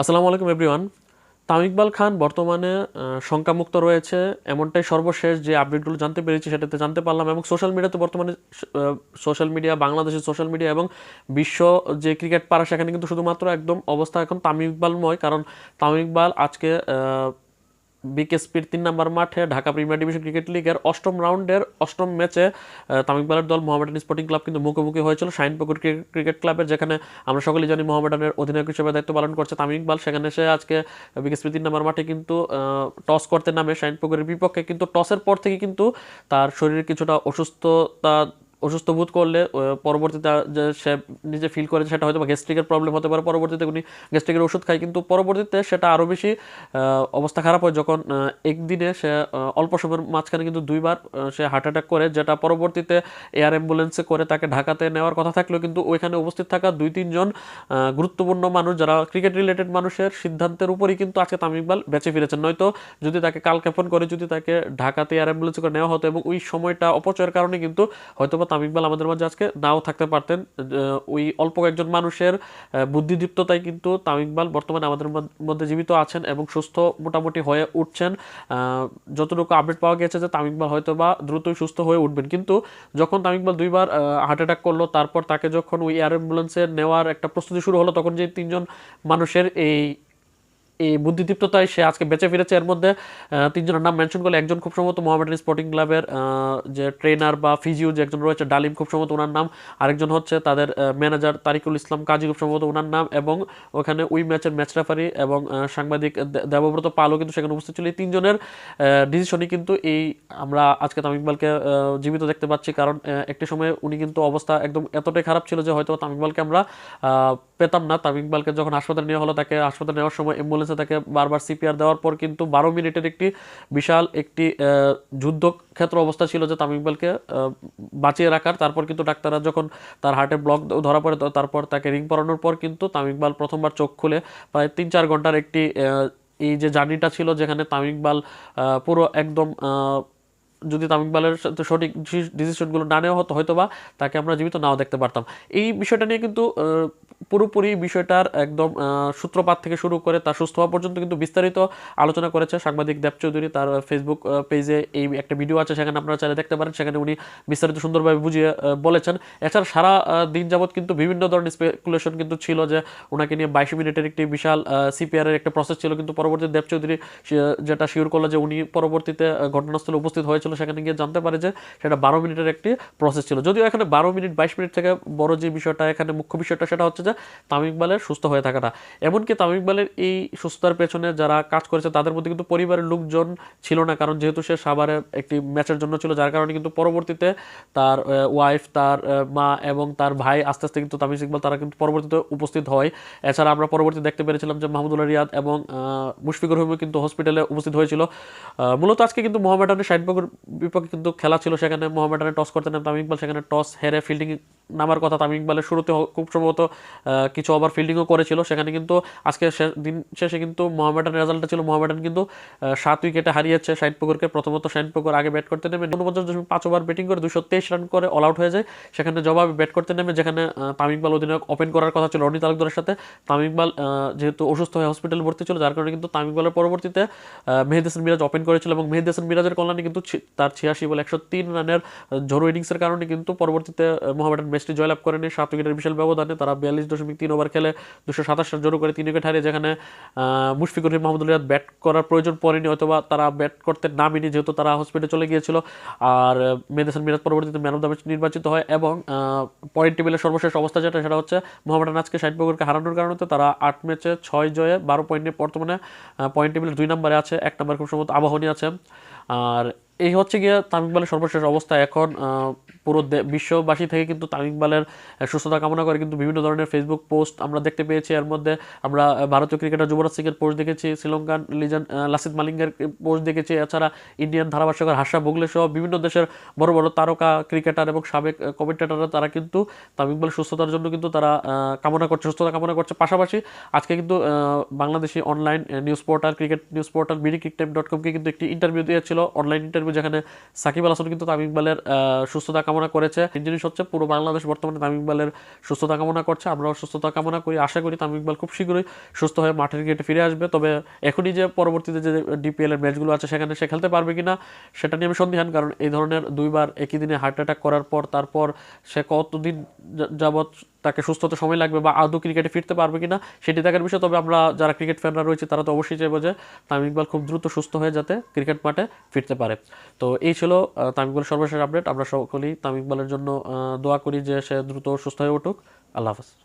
আসসালামু আলাইকুম এভরিওয়ান তামিম ইকবাল খান বর্তমানে শঙ্কামুক্ত রয়েছে। এমনটাই সর্বশেষ যে আপডেটগুলো জানতে পেরেছি, সেটাতে জানতে পারলাম এবং সোশ্যাল মিডিয়াতে বর্তমানে সোশ্যাল মিডিয়া বাংলাদেশের সোশ্যাল মিডিয়া এবং বিশ্ব যে ক্রিকেট পাড়া, সেখানে কিন্তু শুধুমাত্র একদম অবস্থা এখন তামিম ইকবালময়। কারণ তামিম ইকবাল আজকে বিকেএসপির তিন নম্বর মাঠে ঢাকা প্রিমিয়ার ডিভিশন ক্রিকেট লিগের অষ্টম রাউন্ডের অষ্টম ম্যাচে তামিম ইকবালের দল মোহামেডান স্পোর্টিং ক্লাব কিন্তু মুখোমুখি হয়েছিল শাইনপুকুর ক্রিকেট- ক্লাবের, যেখানে আমরা সকলেই জানি মোহামেডানের অধিনায়ক হিসেবে দায়িত্ব পালন করছে তামিম ইকবাল। সেখানে সে আজকে বিকেএসপি তিন নম্বর মাঠে কিন্তু টস করতে নামে। শাইনপুকুরের বিপক্ষে কিন্তু টসের পর থেকে কিন্তু তার শরীরে কিছুটা অসুস্থতা অসুস্থ বোধ করলে পরবর্তীতে যে সে নিজে ফিল করে সেটা হয়তো বা গ্যাস্ট্রিকের প্রবলেম হতে পারে, পরবর্তীতে উনি গ্যাস্ট্রিকের ওষুধ খায়। কিন্তু পরবর্তীতে সেটা আরও বেশি অবস্থা খারাপ হয় যখন একদিনে সে অল্প সময়ের মাঝখানে কিন্তু দুইবার সে হার্ট অ্যাটাক করে, যেটা পরবর্তীতে এয়ার অ্যাম্বুলেন্সে করে তাকে ঢাকাতে নেওয়ার কথা থাকলেও কিন্তু ওইখানে উপস্থিত থাকা দুই, তিনজন গুরুত্বপূর্ণ মানুষ যারা ক্রিকেট রিলেটেড মানুষের সিদ্ধান্তের উপরই কিন্তু আজকে তামিম ইকবাল বেঁচে ফিরেছেন। নয়তো যদি তাকে কালক্ষেপণ করে, যদি তাকে ঢাকাতে এয়ার অ্যাম্বুলেন্সে করে নেওয়া হতো এবং ওই সময়টা অপচয়ের কারণে কিন্তু হয়তোবা তামিম ইকবাল আমাদের মাঝে আজকে নাও থাকতে পারতেন। ওই অল্প কয়েকজন মানুষের বুদ্ধিদীপ্ততায় কিন্তু তামিম ইকবাল বর্তমানে আমাদের মধ্যে জীবিত আছেন এবং সুস্থ মোটামুটি হয়ে উঠছেন। যতটুকু আপডেট পাওয়া গেছে যে তামিম ইকবাল হয়তো বা দ্রুতই সুস্থ হয়ে উঠবেন। কিন্তু যখন তামিম ইকবাল দুইবার হার্ট অ্যাটাক করল, তারপর তাকে যখন ওই এয়ার অ্যাম্বুলেন্সে নেওয়ার একটা প্রস্তুতি শুরু হলো, তখন যে তিনজন মানুষের এই এই বুদ্ধিদীপ্ততায় সে আজকে বেঁচে ফিরেছে। এর মধ্যে তিনজনের নাম মেনশন করলে একজন খুব সম্ভবত মোহামেডান স্পোর্টিং ক্লাবের যে ট্রেনার বা ফিজিও যে একজন রয়েছে, ডালিম খুব সম্ভবত ওনার নাম। আরেকজন হচ্ছে তাদের ম্যানেজার তারিকুল ইসলাম কাজী খুব সম্ভবত ওনার নাম এবং ওখানে ওই ম্যাচের ম্যাচ রেফারি এবং সাংবাদিক দেবব্রত পালও কিন্তু সেখানে উপস্থিত ছিল। এই তিনজনের ডিসিশনই কিন্তু এই আমরা আজকে তামিম ইকবালকে জীবিত দেখতে পাচ্ছি। কারণ একটি সময় উনি কিন্তু অবস্থা একদম এতটাই খারাপ ছিল যে হয়তো তামিম ইকবালকে আমরা পেতাম না, তামিম ইকবালকে যখন হাসপাতালে নেওয়া হলো, তাকে হাসপাতালে নেওয়ার সময় অ্যাম্বুলেন্সে তাকে বারবার সিপিআর দেওয়ার পর কিন্তু বারো মিনিটের একটি বিশাল একটি যুদ্ধক্ষেত্র অবস্থা ছিল যে তামিম ইকবালকে বাঁচিয়ে রাখার। তারপর কিন্তু ডাক্তাররা যখন তার হার্টে ব্লক ধরা পড়ে তারপর তাকে রিং পরানোর পর কিন্তু তামিম ইকবাল প্রথমবার চোখ খুলে প্রায় তিন চার ঘণ্টার একটি এই যে জার্নিটা ছিল যেখানে তামিম ইকবাল পুরো একদম যদি তামিম ইকবালের সঠিক ডিসিশনগুলো না নেওয়া হতো হয়তো বা তাকে আমরা জীবিত নাও দেখতে পারতাম। এই বিষয়টা নিয়ে কিন্তু পুরোপুরি বিষয়টার একদম সূত্রপাত থেকে শুরু করে তার সুস্থ হওয়া পর্যন্ত কিন্তু বিস্তারিত আলোচনা করেছে সাংবাদিক দেব চৌধুরী। তার ফেসবুক পেজে এই একটা ভিডিও আছে, সেখানে আপনারা চাইলে দেখতে পারেন। সেখানে উনি বিস্তারিত সুন্দরভাবে বুঝিয়ে বলেছেন। এছাড়া সারা দিন যাবৎ কিন্তু বিভিন্ন ধরনের স্পেকুলেশন কিন্তু ছিল যে ওনাকে নিয়ে বাইশ মিনিটের একটি বিশাল সিপিআর এর একটা প্রসেস ছিল। কিন্তু পরবর্তী দেব চৌধুরী যেটা শিওর করল যে উনি পরবর্তীতে ঘটনাস্থলে উপস্থিত হয়েছিল, সেখানে গিয়ে জানতে পারে যে সেটা বারো মিনিটের একটি প্রসেস ছিল। যদিও এখানে বারো মিনিট, বাইশ মিনিট থেকে বড় যে বিষয়টা, এখানে মুখ্য বিষয়টা সেটা হচ্ছে যে তামিম ইকবালের সুস্থ হয়ে থাকাটা। এমনকি তামিম ইকবালের এই সুস্থতার পেছনে যারা কাজ করেছে, তাদের মধ্যে কিন্তু পরিবারের লোকজন ছিল না, কারণ যেহেতু সে সাভারে একটি ম্যাচের জন্য ছিল, যার কারণে কিন্তু পরবর্তীতে তার ওয়াইফ তার মা এবং তার ভাই আস্তে আস্তে কিন্তু তামিম ইকবাল, তারা কিন্তু পরবর্তীতে উপস্থিত হয়। এছাড়া আমরা পরবর্তী দেখতে পেরেছিলাম যে মাহমুদুল্লাহ রিয়াদ এবং মুশফিকুর রহিমও কিন্তু হসপিটালে উপস্থিত হয়েছিল। মূলত আজকে কিন্তু মোহামেডানের ষাটবাগুর বিপক্ষে কিন্তু খেলা ছিল, সেখানে মোহামেডানে টস করতে নেন তামিম ইকবাল, সেখানে টস হেরে ফিল্ডিং নামার কথা তামিম ইকবালের শুরুতে খুব সম্ভবত কিছু ওভার ফিল্ডিংও করেছিল। সেখানে কিন্তু আজকে দিন শেষে কিন্তু মোহামেডান রেজাল্টটা ছিল। মোহামেডান কিন্তু সাত উইকেটে হারিয়েছে শাহিন পুকুরকে। প্রথমত শাহিন পুকুর আগে ব্যাট করতে নেমে উনপঞ্চাশ দশমিক পাঁচ ওভার ব্যাটিং করে দুশো তেইশ রান করে অল আউট হয়ে যায়। সেখানে জবাবে ব্যাট করতে নেমে যেখানে ইকবাল অধিনায়ক ওপেন করার কথা ছিল রনি তালুকদারের সাথে। তামিম ইকবাল যেহেতু অসুস্থ হয়ে হসপিটালে ভর্তি ছিল, যার কারণে কিন্তু তামিম ইকবালের পরবর্তীতে মেহেদি হাসান মিরাজ ওপেন করেছিল এবং মেহেদি হাসান মিরাজের কল্যাণে কিন্তু তার ছিয়াশি বলে একশো তিন রানের ঝড়ো ইনিংসের কারণে কিন্তু পরবর্তীতে মোহামেডান ম্যাচটি জয়লাভ করেনি। সাত উইকেটের বিশাল ব্যবধানে তারা বিয়াল্লিশ দশমিক তিন ওভার খেলে দুশো সাতাশ রান জড়ো করে তিন উইকেট হারিয়ে যেখানে মুশফিকুর রহিম মাহমুদুল রিয়াদ ব্যাট করার প্রয়োজন পড়েনি অথবা তারা ব্যাট করতে নামেনি যেহেতু তারা হসপিটালে চলে গিয়েছিল। আর মেহেদি মিরাজ পরবর্তীতে ম্যান অফ দ্য ম্যাচ নির্বাচিত হয় এবং পয়েন্ট টেবিলের সর্বশেষ অবস্থা যেটা, সেটা হচ্ছে মোহামেডান আজকে ষাট বগরকে হারানোর কারণে তারা আট ম্যাচে ছয় জয়ে বারো পয়েন্ট নিয়ে বর্তমানে পয়েন্ট টেবিলের দুই নম্বরে আছে, এক নম্বর খুব সম্ভবত আবাহনী আছে। আর এই হচ্ছে গিয়ে তামিম সর্বশেষ অবস্থা। এখন পুরো বিশ্ববাসী থেকে কিন্তু তামিম সুস্থতা কামনা করে কিন্তু বিভিন্ন ধরনের ফেসবুক পোস্ট আমরা দেখতে পেয়েছি। এর মধ্যে আমরা ভারতীয় ক্রিকেটার যুবরাজ সিংয়ের পোস্ট দেখেছি, শ্রীলঙ্কান লিজেন্ড লাসিত মালিঙ্গের পোস্ট দেখেছি, এছাড়া ইন্ডিয়ান ধারাভাষ্যকার হাসা বুগলে সহ বিভিন্ন দেশের বড় বড় তারকা ক্রিকেটার এবং সাবেক কমেন্টেটাররা তারা কিন্তু তামিম সুস্থতার জন্য কিন্তু তারা কামনা করছে, সুস্থতা কামনা করছে। পাশাপাশি আজকে কিন্তু Bangladeshi online news portal cricket news portal BD crick time dot কমকে কিন্তু একটি ইন্টারভিউ দিয়েছিল অনলাইন ইন্টারভিউ যেখানে সাকিব আল হাসান কিন্তু তামিম ইকবালের সুস্থতা কামনা করেছে। এই জিনিস হচ্ছে পুরো বাংলাদেশ বর্তমানে তামিম ইকবালের সুস্থতা কামনা করছে। আমরাও সুস্থতা কামনা করি। আশা করি তামিম ইকবাল খুব শীঘ্রই সুস্থ হয়ে মাঠের ক্রিকেটে ফিরে আসবে। তবে এখনই যে পরবর্তীতে যে ডিপিএল এর ম্যাচগুলো আছে, সেখানে সে খেলতে পারবে কিনা, সেটা নিয়ে আমি সন্দিহান। কারণ এই ধরনের দুইবার একই দিনে হার্ট অ্যাটাক করার পর, তারপর সে কতদিন যাবৎ তাকে সুস্থ হতে সময় লাগবে বা আদৌ ক্রিকেটে ফিরতে পারবে কিনা সেটি দেখার বিষয়। তবে আমরা যারা ক্রিকেট ফ্যানরা রয়েছে, তারা তো অবশ্যই চাইব যে তামিম ইকবাল খুব দ্রুত সুস্থ হয়ে যাতে ক্রিকেট মাঠে ফিরতে পারে। তো এই ছিল তামিম সর্বশেষ আপডেট আমরা সকলেই তামিম ইকবালের জন্য দোয়া করি যে সে দ্রুত সুস্থ হয়ে উঠুক। আল্লাহ হাফেজ।